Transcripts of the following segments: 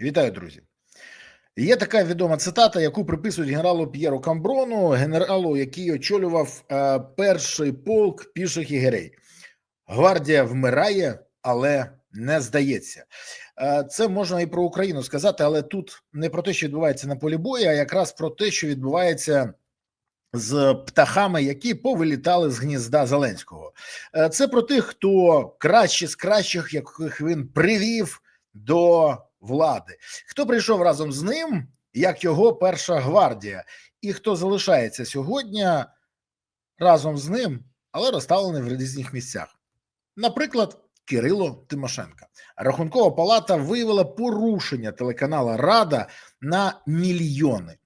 Вітаю, друзі. Є така відома цитата, яку приписують генералу П'єру Камброну, генералу, який очолював е, перший полк піших ігерей. Гвардія вмирає, але не здається. Е, це можна і про Україну сказати, але тут не про те, що відбувається на полі бою, а якраз про те, що відбувається з птахами, які повилітали з гнізда Зеленського. Е, Це про тих, хто краще з кращих, яких він привів до влади. Хто прийшов разом з ним, як його перша гвардія, і хто залишається сьогодні разом з ним, але розставлений в різних місцях. Наприклад, Кирило Тимошенка. Рахункова палата виявила порушення телеканала Рада на мільйони.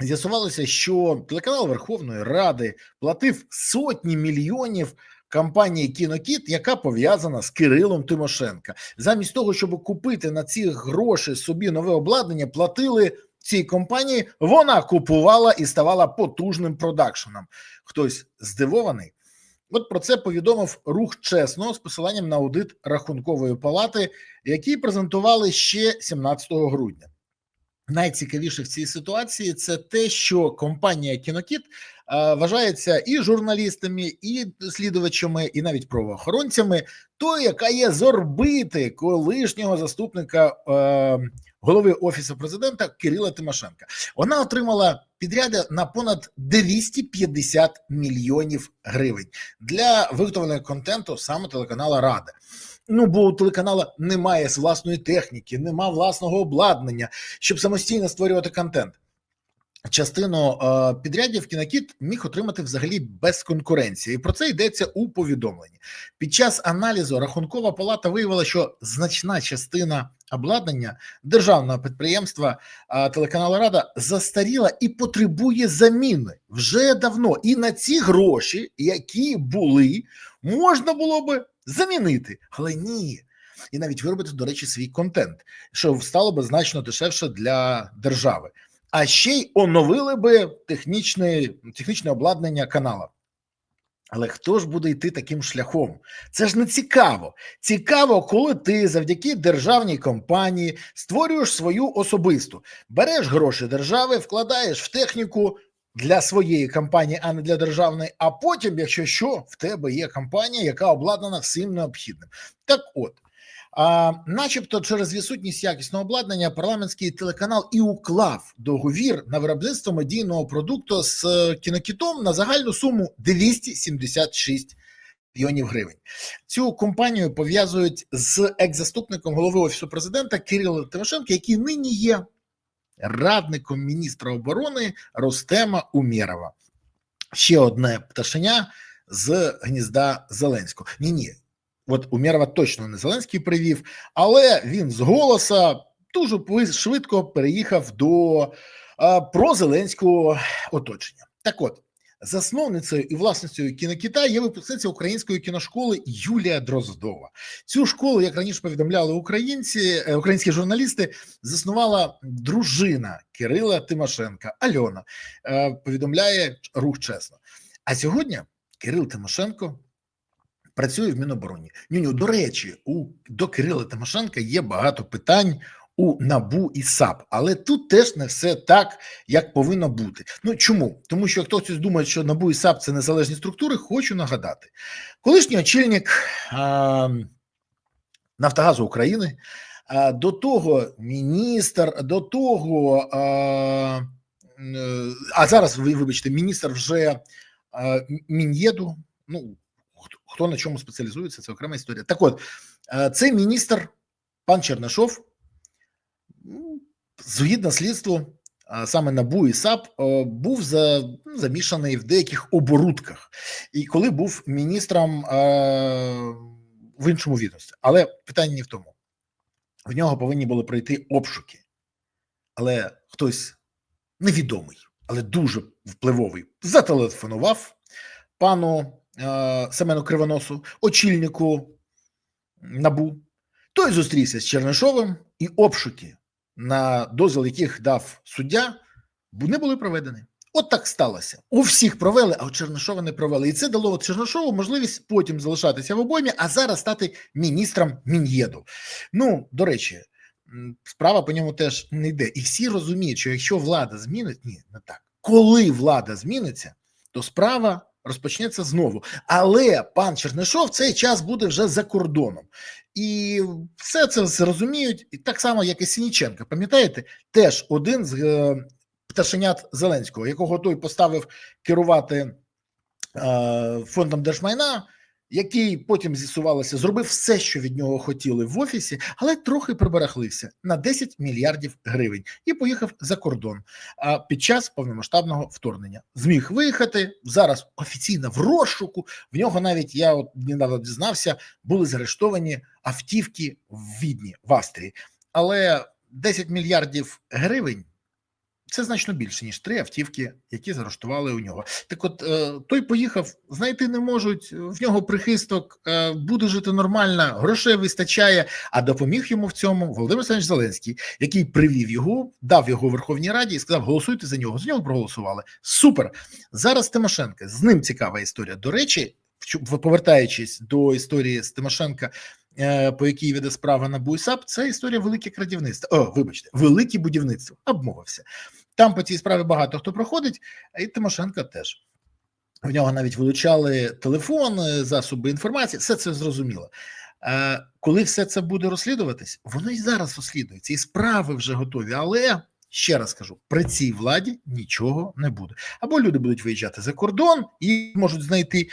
З'ясувалося, що телеканал Верховної Ради платив сотні мільйонів компанії Кінокіт, яка пов'язана з Кирилом Тимошенка. Замість того, щоб купити на ці гроші собі нове обладнання, платили цій компанії. Вона купувала і ставала потужним продакшеном. Хтось здивований. От про це повідомив рух чесно з посиланням на аудит рахункової палати, який презентували ще 17 грудня. Найцікавіше в цій ситуації це те, що компанія Кінокіт вважається і журналістами, і слідувачами, і навіть правоохоронцями, то яка є з орбити колишнього заступника голови офісу президента Кирила Тимошенка. Вона отримала підряди на понад 250 мільйонів гривень для виготовлення контенту саме телеканала Рада. Ну, бо у телеканала немає власної техніки, немає власного обладнання, щоб самостійно створювати контент. Частину е, підрядів кінокіт міг отримати взагалі без конкуренції, і про це йдеться у повідомленні. Під час аналізу рахункова палата виявила, що значна частина обладнання державного підприємства е, телеканалу Рада застаріла і потребує заміни вже давно. І на ці гроші, які були, можна було би замінити, але ні. І навіть виробити, до речі, свій контент, що стало би значно дешевше для держави. А ще й оновили би технічне, технічне обладнання канала. Але хто ж буде йти таким шляхом? Це ж не цікаво. Цікаво, коли ти завдяки державній компанії створюєш свою особисту, береш гроші держави, вкладаєш в техніку для своєї компанії, а не для державної. А потім, якщо що, в тебе є компанія, яка обладнана всім необхідним. Так от. А, начебто, через відсутність якісного обладнання парламентський телеканал і уклав договір на виробництво медійного продукту з кінокітом на загальну суму 276 мільйонів гривень. Цю компанію пов'язують з екс-заступником голови офісу президента Кирилом Тимошенко, який нині є радником міністра оборони Ростема Умєрова. Ще одне пташеня з гнізда Зеленського. Ні, ні. От Умєрова точно не Зеленський привів, але він з голоса дуже швидко переїхав до прозеленського оточення. Так от, засновницею і власницею кінокіта є випускниця української кіношколи Юлія Дроздова. Цю школу, як раніше повідомляли українці, е, українські журналісти, заснувала дружина Кирила Тимошенка Альона. Е, повідомляє рух чесно. А сьогодні Кирил Тимошенко працює в Мінобороні. Нюню, до речі, у до Кирила Тимошенка є багато питань у набу і САП, але тут теж не все так, як повинно бути. Ну чому? Тому що хтось думає, що набу і САП це незалежні структури. Хочу нагадати, колишній очільник а, Нафтогазу України, а, до того міністр, до того. А, а зараз ви вибачте, міністр вже а, Мін'єду. Ну хто на чому спеціалізується, це окрема історія. Так от, цей міністр, пан Чернишов, згідно слідству, саме НАБУ і САП, був за, ну, замішаний в деяких оборудках, і коли був міністром в іншому відомстві. Але питання не в тому. В нього повинні були пройти обшуки, але хтось невідомий, але дуже впливовий, зателефонував пану. Семену Кривоносу, очільнику набу, той зустрівся з Чернишовим, і обшуки, на дозвіл яких дав суддя, не були проведені. От так сталося. У всіх провели, а у Чернишова не провели. І це дало Чернишову можливість потім залишатися в обоймі, а зараз стати міністром Мін'єду. Ну, до речі, справа по ньому теж не йде. І всі розуміють, що якщо влада змінить, ні, не так. Коли влада зміниться, то справа розпочнеться знову. Але пан Чернишов цей час буде вже за кордоном. І все це зрозуміють і так само, як і Сініченка. Пам'ятаєте, теж один з е, пташенят Зеленського, якого той поставив керувати е, фондом держмайна, який потім з'ясувалося, зробив все, що від нього хотіли в офісі, але трохи прибарахлився на 10 мільярдів гривень і поїхав за кордон. Під час повномасштабного вторгнення зміг виїхати зараз офіційно в розшуку. В нього навіть я от недавно дізнався, були заарештовані автівки в Відні в Австрії, але 10 мільярдів гривень. Це значно більше ніж три автівки, які заарештували у нього. Так, от е, той поїхав, знайти не можуть. В нього прихисток, е, буде жити нормально, грошей вистачає. А допоміг йому в цьому Володимир Олександрович Зеленський, який привів його, дав його Верховній Раді і сказав: голосуйте за нього. За нього проголосували. Супер. Зараз Тимошенко. З ним цікава історія. До речі, повертаючись до історії з Тимошенка. Е, По якій веде справа на БУСАП, це історія велике крадівництво. О, вибачте, велике будівництво. Обмовився. Там по цій справі багато хто проходить, і Тимошенко теж. В нього навіть вилучали телефон, засоби інформації, все це зрозуміло. Е, коли все це буде розслідуватись, воно і зараз розслідується, і справи вже готові. Але ще раз кажу: при цій владі нічого не буде. Або люди будуть виїжджати за кордон і можуть знайти,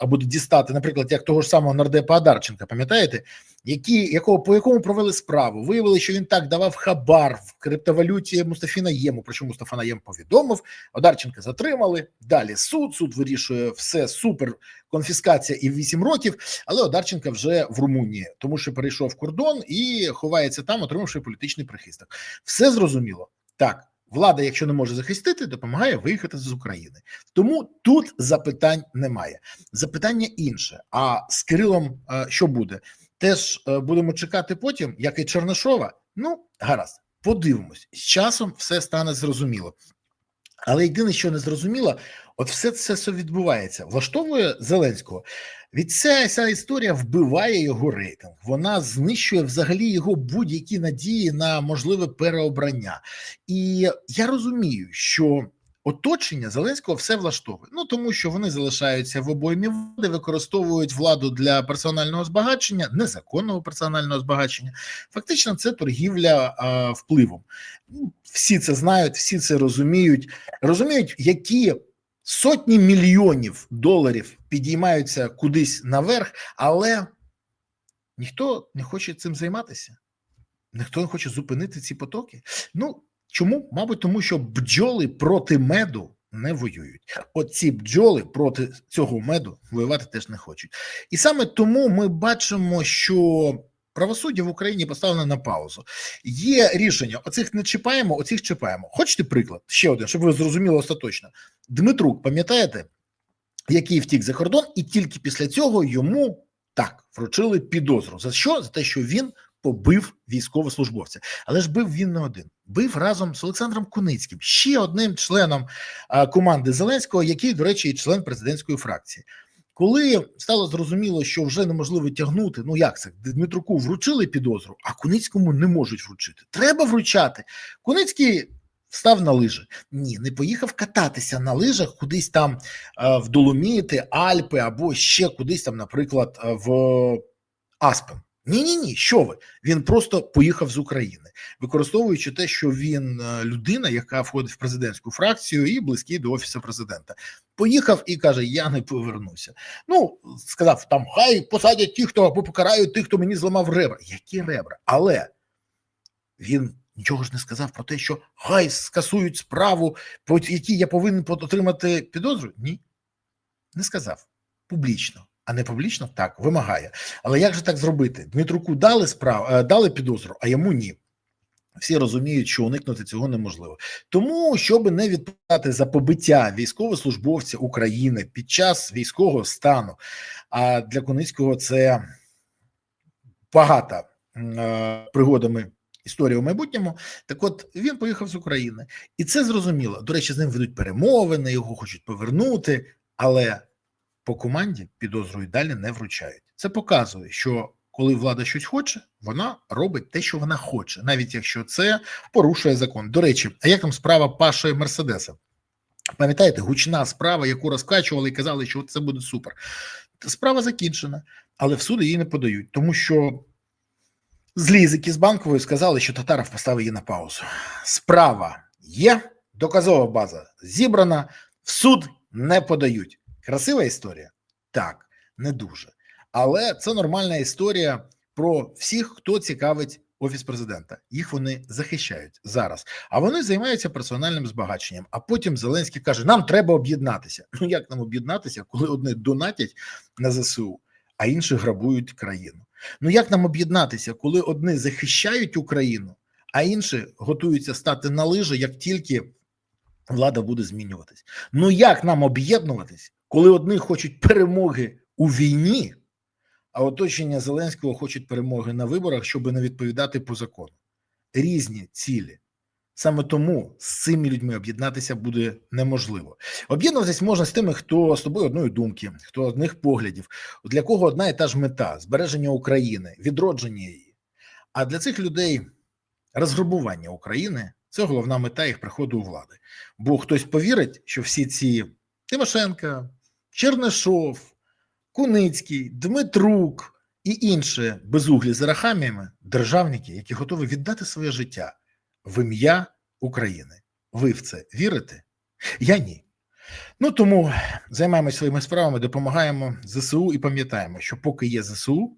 або дістати, наприклад, як того ж самого нардепа Адарченка, пам'ятаєте, які, якого, по якому провели справу. Виявили, що він так давав хабар в криптовалюті Мустафі Наєму, про що Мустафа Наєм повідомив. Одарченка затримали. Далі суд. Суд вирішує все супер. Конфіскація і 8 років. Але Одарченка вже в Румунії, тому що перейшов кордон і ховається там, отримавши політичний прихисток. Все зрозуміло. Так, влада, якщо не може захистити, допомагає виїхати з України. Тому тут запитань немає. Запитання інше. А з Кирилом е, що буде? Теж е, будемо чекати потім, як і Чернишова. Ну, гаразд, подивимось. З часом все стане зрозуміло. Але єдине, що не зрозуміло, от все це відбувається. Влаштовує Зеленського. Від ця, ця історія вбиває його рейтинг. Вона знищує взагалі його будь-які надії на можливе переобрання. І я розумію, що оточення Зеленського все влаштовує. Ну тому що вони залишаються в обоймі влади, використовують владу для персонального збагачення, незаконного персонального збагачення. Фактично, це торгівля а, впливом. Ну, Всі це знають, всі це розуміють, розуміють, які сотні мільйонів доларів підіймаються кудись наверх, але ніхто не хоче цим займатися. Ніхто не хоче зупинити ці потоки. Ну чому? Мабуть, тому що бджоли проти меду не воюють. Оці бджоли проти цього меду воювати теж не хочуть. І саме тому ми бачимо, що правосуддя в Україні поставлене на паузу. Є рішення: оцих не чіпаємо, оцих чіпаємо. Хочете приклад? Ще один, щоб ви зрозуміли остаточно. Дмитрук, пам'ятаєте, який втік за кордон, і тільки після цього йому так вручили підозру. За що? За те, що він побив військовослужбовця. Але ж бив він не один. Бив разом з Олександром Куницьким, ще одним членом команди Зеленського, який, до речі, і член президентської фракції. Коли стало зрозуміло, що вже неможливо тягнути, ну як це Дмитруку вручили підозру, а Куницькому не можуть вручити. Треба вручати. Куницький став на лижі. Ні, не поїхав кататися на лижах кудись там е, в Доломіти, Альпи або ще кудись там, наприклад, е, в Аспен. Ні, ні, ні, що ви? Він просто поїхав з України, використовуючи те, що він е, людина, яка входить в президентську фракцію і близький до офісу президента. Поїхав і каже: Я не повернуся. Ну сказав там, хай посадять ті, хто або покарають тих, хто мені зламав ребра. Які ребра? Але він нічого ж не сказав про те, що хай скасують справу, по якій я повинен отримати підозру. Ні, не сказав публічно. А не публічно так вимагає. Але як же так зробити? Дмитруку дали справ, е, дали підозру, а йому ні. Всі розуміють, що уникнути цього неможливо. Тому, щоб не відповідати за побиття військовослужбовця України під час військового стану, а для Коницького це багата е, пригодами історія у майбутньому. Так, от він поїхав з України, і це зрозуміло. До речі, з ним ведуть перемовини, його хочуть повернути, але по команді підозру далі не вручають. Це показує, що коли влада щось хоче, вона робить те, що вона хоче, навіть якщо це порушує закон. До речі, а як там справа Паши Мерседеса? Пам'ятаєте, гучна справа, яку розкачували і казали, що це буде супер. Справа закінчена, але в суд її не подають, тому що злізики з банкової сказали, що Татаров поставив її на паузу. Справа є, доказова база зібрана, в суд не подають. Красива історія? Так, не дуже. Але це нормальна історія про всіх, хто цікавить офіс президента. Їх вони захищають зараз. А вони займаються персональним збагаченням. А потім Зеленський каже: Нам треба об'єднатися. Ну як нам об'єднатися, коли одні донатять на ЗСУ, а інші грабують країну? Ну як нам об'єднатися, коли одні захищають Україну, а інші готуються стати на лижі, як тільки влада буде змінюватись? Ну як нам об'єднуватись, коли одні хочуть перемоги у війні? а оточення Зеленського хочуть перемоги на виборах, щоб не відповідати по закону. Різні цілі. Саме тому з цими людьми об'єднатися буде неможливо. Об'єднуватись можна з тими, хто з тобою одної думки, хто одних поглядів, для кого одна і та ж мета збереження України, відродження її. А для цих людей розграбування України це головна мета їх приходу у влади. Бо хтось повірить, що всі ці Тимошенка, Чернишов. Куницький, Дмитрук і інші безуглі з рахаміями державники, які готові віддати своє життя в ім'я України. Ви в це вірите? Я ні. Ну тому займаємося своїми справами, допомагаємо ЗСУ і пам'ятаємо, що поки є ЗСУ,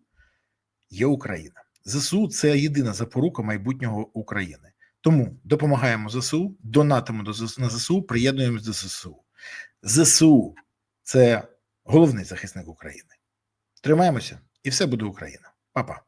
є Україна. ЗСУ це єдина запорука майбутнього України. Тому допомагаємо ЗСУ, донатимо на ЗСУ, приєднуємось до ЗСУ. ЗСУ це головний захисник України. Тримаємося, і все буде Україна. Па-па.